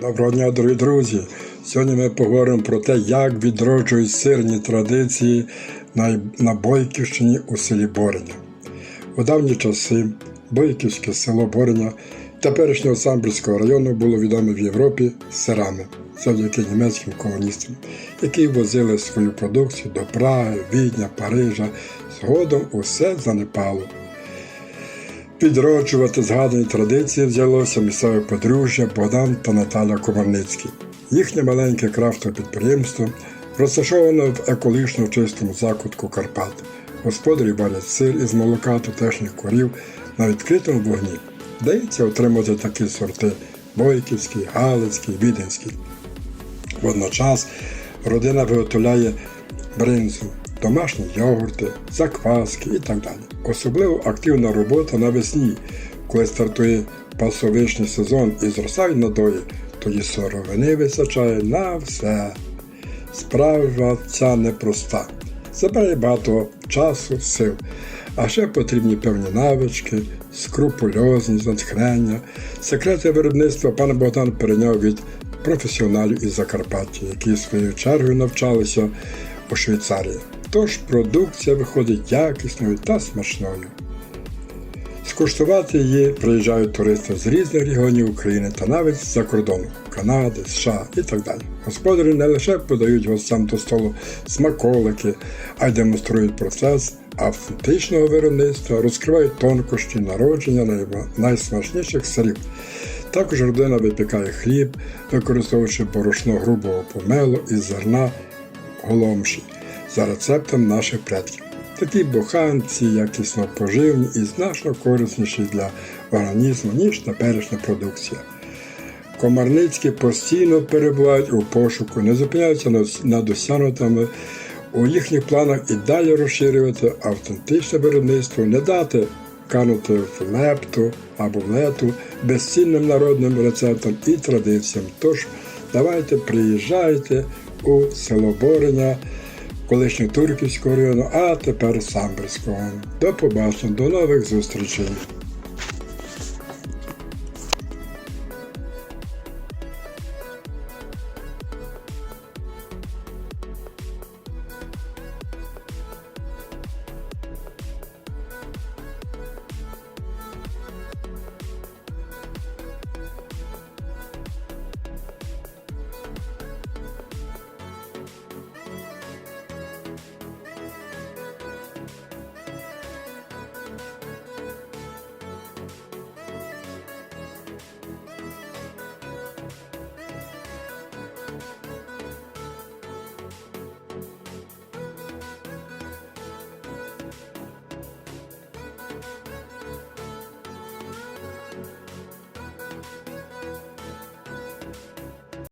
Доброго дня, дорогі друзі! Сьогодні ми поговоримо про те, як відроджують сирні традиції на, Бойківщині у селі Бореня. У давні часи Бойківське село Бореня теперішнього Самбірського району було відоме в Європі сирами завдяки німецьким колоністам, які возили свою продукцію до Праги, Відня, Парижа. Згодом усе занепало. Підроджувати згадані традиції взялося місцеве подружжя Богдан та Наталя Комарницькі. Їхнє маленьке крафтове підприємство розташоване в екологічно чистому закутку Карпат. Господарі варять сир із молока тутешніх корів на відкритому вогні. Дається отримати такі сорти Бойківський, Галицький, Віденський. Водночас родина виготовляє бринзу, домашні йогурти, закваски і так далі. Особливо активна робота навесні, коли стартує пасовичний сезон і зростають надої, тоді сировини вистачає на все. Справа ця непроста. Забирає багато часу, сил, а ще потрібні певні навички, скрупульозність, натхнення. Секрети виробництва пан Богдан перейняв від професіоналів із Закарпаття, які своєю чергою навчалися у Швейцарії. Тож продукція виходить якісною та смачною. Скуштувати її приїжджають туристи з різних регіонів України та навіть з-за кордону Канади, США і так далі. Господарі не лише подають гостям до столу смаколики, а й демонструють процес автентичного виробництва, розкривають тонкощі народження найсмачніших сирів. Також родина випікає хліб, використовуючи борошно грубого помелу із зерна голомші за рецептом наших предків. Такі буханці якісно поживні і значно корисніші для організму, ніж теперішня продукція. Комарницькі постійно перебувають у пошуку, не зупиняються над- досягнутими у їхніх планах і далі розширювати автентичне виробництво, не дати канути в лепту або в лету безцінним народним рецептам і традиціям. Тож давайте приїжджайте у село Бореня, колишнього Турківського району, а тепер Самбірського. До побачення, до нових зустрічей.